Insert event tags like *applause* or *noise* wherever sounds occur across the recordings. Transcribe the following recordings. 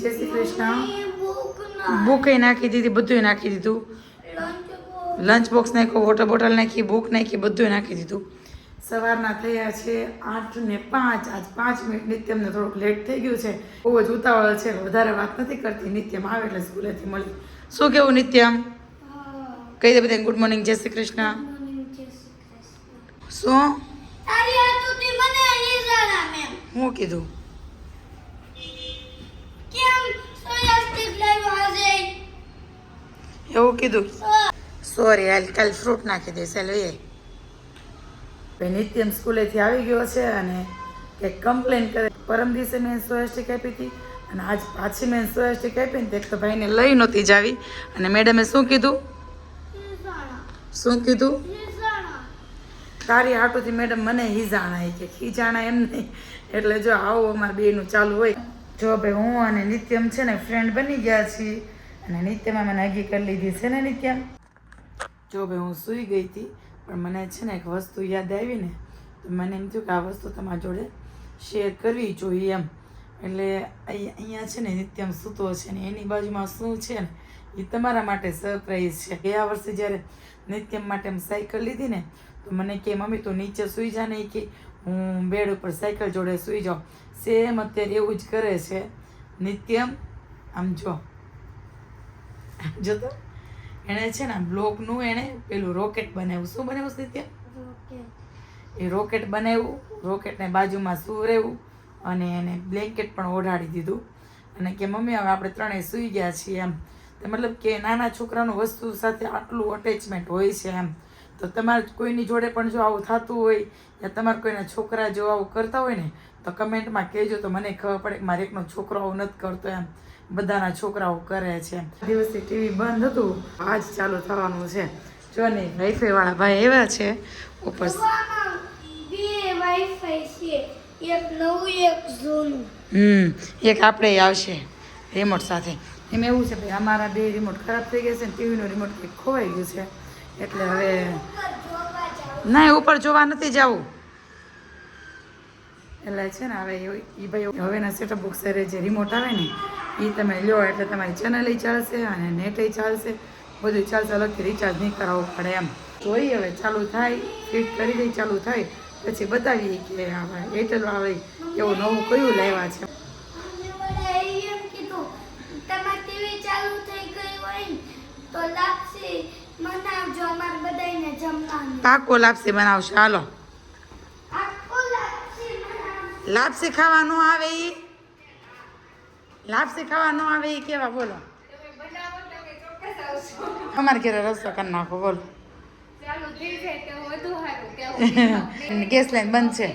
જય શ્રી કૃષ્ણ. બુક નાખી. દીધી બધું નાખી દીધું. લંચ બોક્સ નાખ્યો વોટર બોટલ નાખી બુક નાખી બધું નાખી દીધું. સવારના થયા છે આઠ ને પાંચ. આજ પાંચ મિનિટ નિત્યમને થોડુંક લેટ થઈ ગયું છે. બહુ જ ઉતાવળ છે વધારે વાત નથી કરતી. નિત્યમ આવે એટલે સ્કૂલેથી મળી. શું કેવું નિત્યમ? કહી દે બધા ગુડ મોર્નિંગ જય શ્રી કૃષ્ણ. શું? હું કીધું? એવું કીધું. સોરી હાલ ફ્રૂટ નાખી દઈશ. ચાલ એ નિત્યમ સ્કૂલેથી આવી ગયો છે અને કંઈક કમ્પ્લેન કરે. પરમ દિવસે મેં સોયાસ્ટિક આપી હતી અને આજ પાછી મેં સોયાસ્ટિક આપી ને તો ભાઈને લઈ નહોતી જાવી. અને મેડમે શું કીધું? શું કીધું? તારી આટુથી મેડમ મને હિજાણા કે ખીજાણા એમ નહીં. એટલે જો આવું અમારે બેનું ચાલુ હોય. જો ભાઈ, હું અને નિત્યમ છે ને ફ્રેન્ડ બની ગયા છીએ. અને નિત્યમાં મને હગી કરી લીધી છે ને નિત્યમ જો ભાઈ, હું સૂઈ ગઈ હતી, પણ મને છે ને એક વસ્તુ યાદ આવી ને તો મને એમ થયું કે આ વસ્તુ તમારા જોડે શેર કરવી જોઈએ એમ. એટલે અહીં- અહીંયા છે ને નિત્યમ સૂતો છે ને એની બાજુમાં શું છે ને એ તમારા માટે સરપ્રાઈઝ છે. ગયા વર્ષે જ્યારે નિત્યમ માટે એમ સાયકલ લીધી ને, તો મને કે, મમ્મી, તું નીચે સૂઈ જા ને. કે, હું બેડ ઉપર સાયકલ જોડે સૂઈ જાઉં. સેમ અત્યારે એવું જ કરે છે. નિત્યમ આમ જો. *laughs* જો તો એણે છે ને બ્લોકનું એણે પેલું રોકેટ બનાવ્યું. શું બનાવ્યું ઓકે એ રોકેટ બનાવ્યું. રોકેટને બાજુમાં સૂરેવું અને એને બ્લેન્કેટ પણ ઓઢાડી દીધું. અને કે મમ્મી હવે આપણે ત્રણેય સૂઈ ગયા છીએ એમ. તો મતલબ કે નાના છોકરાનું વસ્તુ સાથે આટલું અટેચમેન્ટ હોય છે એમ. તો તમારે કોઈની જોડે પણ જો આવું થતું હોય યા તમારા કોઈના છોકરા જો આવું કરતા હોય ને તો કમેન્ટમાં કહેજો તો મને ખબર પડે કે મારે એકનો છોકરો આવું નથી કરતો એમ. બધાના છોકરાઓ કરે છે. દિવસથી ટીવી બંધ હતું. આજ ચાલુ થવાનું છે. જો ને વાઈફાઈ વાળા ભાઈ એવા છે ઉપર. બે એક આપણે આવશે રિમોટ સાથે. એમ એવું છે ભાઈ, અમારા બે રિમોટ ખરાબ થઈ ગયા છે ને ટીવીનું રિમોટ કંઈક ખોવાઈ ગયું છે. એટલે હવે ના ઉપર જોવા નથી જવું. એટલે છે ને હવે એ ભાઈ હવેના સેટઅપ બોક્સ જે રિમોટ આવે ને એ તમે લ્યો એટલે તમારી ચેનલ ચાલશે અને નેટય ચાલશે. બધું ચાલશે અલગથી રિચાર્જ નહીં કરાવવું પડે એમ. જોઈએ હવે ચાલુ થાય ફિટ કરી દઈ ચાલુ થાય. પછી બતાવીએ કે હવે એરટેલ વાળા એવું નવું કયું લાવ્યા છે. પાકો લાપસી બનાવશે કીધું તમારી ટીવી ચાલુ થઈ ગઈ હોય ને તો લાપસી બનાવજો અમારે બધાને જમવાનું પાકો લાપસી બનાવશે હાલો આખું લાપસી બનાવજો લાપસી ખાવા ન આવે એ લાપસી ખાવા ન આવે એ કેવા બોલો. અમારે ઘરે રસ્તો કરી નાખો બોલો. ગેસ લાઈન બંધ છે.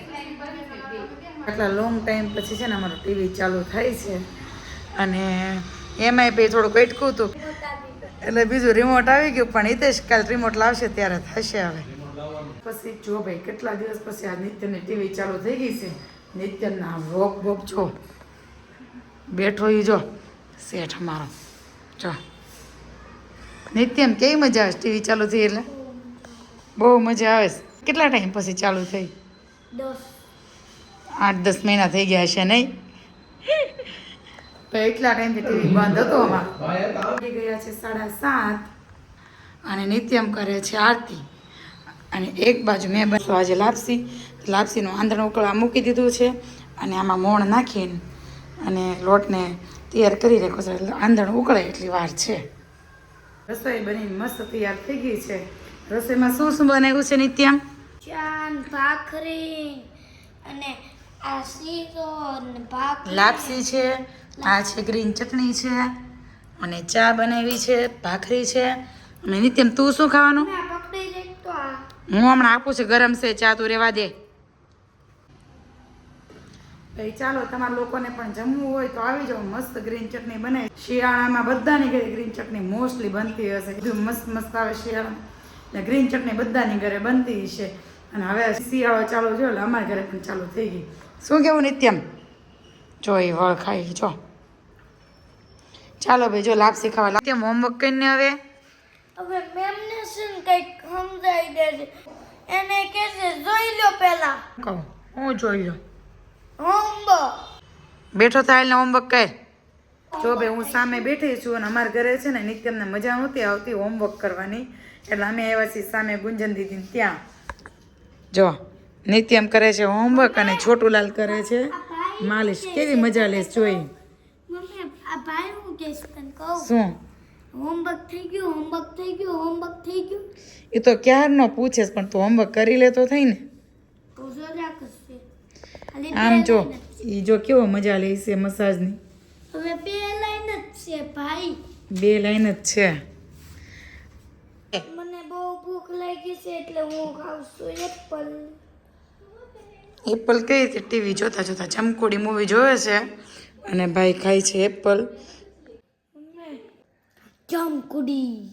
આટલા લોંગ ટાઈમ પછી છે ને અમારું ટીવી ચાલુ થાય છે. અને એમાંય ભાઈ થોડુંક અટકું હતું. એટલે બીજું રિમોટ આવી ગયું પણ હિતેશ કાલ રિમોટ લાવશે ત્યારે થશે હવે. પછી જો ભાઈ કેટલા દિવસ પછી આ નિત્યની ટીવી ચાલુ થઈ ગઈ છે? નિત્યના વોક વોક જો બેઠો ઈ જો શેઠ અમારો. જો. નિત્યમ કેવી મજા આવે ટીવી ચાલુ થઈ એટલે? બહુ મજા આવે કેટલા ટાઈમ પછી ચાલુ થઈ? આઠ દસ મહિના થઈ ગયા છે નહીં? તો એટલા ટાઈમથી ટીવી બંધ હતો અમારો. ગયા છે સાડા સાત અને નિત્યમ કરે છે આરતી. અને એક બાજુ મેં બસ આજે લાપસી લાપસીનું આંધણ ઉકળવા મૂકી દીધું છે અને આમાં મોણ નાખીને અને લોટને તૈયાર કરી રાખ્યો છે. એટલે આંધણ ઉકળે એટલી વાર છે. રસોઈ બની મસ્ત તૈયાર થઈ ગઈ છે. રસોઈમાં શું શું બનાવ્યું છે નિત્યમ ચાન ભાખરી અને આ ને લાપસી છે આ છે ગ્રીન ચટણી છે અને ચા બનાવી છે ભાખરી છે. અને નિત્યમ તું શું ખાવાનું? હું હમણાં આપું છું, ગરમ છે, ચા તું રેવા દે. ભાઈ ચાલો, તમારા લોકોને પણ જમવું હોય તો આવી જાઓ, મસ્ત ગ્રીન ચટણી બને શિયાળામાં બધાની ઘરે ગ્રીન ચટણી મોસ્ટલી બનતી હશે. બધું મસ્ત મસ્ત આવે શિયાળામાં. ગ્રીન ચટણી બધાની ઘરે બનતી છે અને હવે શિયાળો ચાલુ જો એટલે અમારા ઘરે પણ ચાલુ થઈ ગઈ. શું કેવું નિત્યમ? જો એ વળ ખાઈ, જો. ચાલો ભાઈ, જો લાપસી ખાવા નિત્યમ હોમવર્ક કરીને હવે. હવે મેમને છે ને કંઈક સમજાઈ દેજે એને કે છે જોઈ લો પહેલા. કહું? હું જોઈ લો હોમવર્ક. બેઠો થાય એટલે હોમવર્ક કહે જો ભાઈ હું સામે બેઠી છું અને અમારા ઘરે છે ને નિત્યમને મજા નહોતી આવતી હોમવર્ક કરવાની. એટલે અમે આવ્યા છીએ સામે ગુંજન દીદીને ત્યાં. જો નિત્યમ કરે છે હોમવર્ક અને છોટુલાલ કરે છે માલિશ. કેવી મજા લેશ જોઈ. કહું. શું? હોમવર્ક થઈ ગયું હોમવર્ક થઈ ગયું હોમવર્ક થઈ ગયું. એ તો ક્યારનો પૂછેસ પણ તું હોમવર્ક કરી લે તો થઈ ને. આમ જો એ જો કેવો મજા લે છે મસાજની. હવે બે લાઈન જ છે ભાઈ. બે લાઈન જ છે. મને બહુ ભૂખ લાગી છે એટલે હું ખાઉં છું એપલ. એપલ કઈ ટીવી જોતા જોતા ચમકોડી મૂવી જોવે છે. અને ભાઈ ખાય છે એપલ. ચમકુડી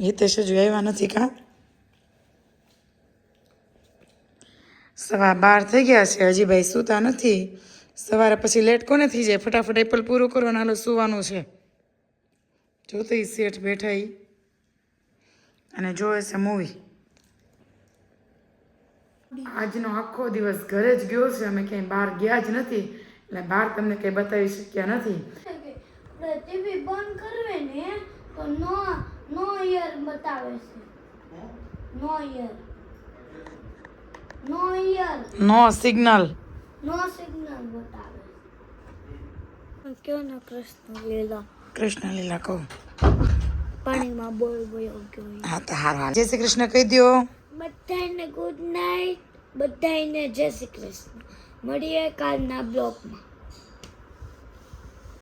હિતેશ હજુ આવ્યા નથી કા? સવા બાર થઈ ગયા છે. હજી ભાઈ સૂતા નથી. સવારે પછી લેટ કોને થઈ જાય? ફટાફટ એપલ પૂરું કરવાનું, હાલો સૂવાનું છે. જો તો ઈ શેઠ બેઠા અને જોવે છે મૂવી આજનો આખો દિવસ ઘરે જ ગયો છે. અમે ક્યાંય બહાર ગયા જ નથી. એટલે બહાર તમને કંઈ બતાવી શક્યા નથી. ટીવી બંધ કરવે ને તો નો નો યર બતાવે છે. નો યર નો year no signal. No signal બતાવે. કયો ને કૃષ્ણ લીલા? કૃષ્ણ લીલા કહું. પાણીમાં બોલ બોયો ગયો હા તો હાર હાર જય શ્રી કૃષ્ણ કહી દ્યો. બધાને ગુડ નાઇટ બધાને જય શ્રી કૃષ્ણ. મળીએ કાલના બ્લોગમાં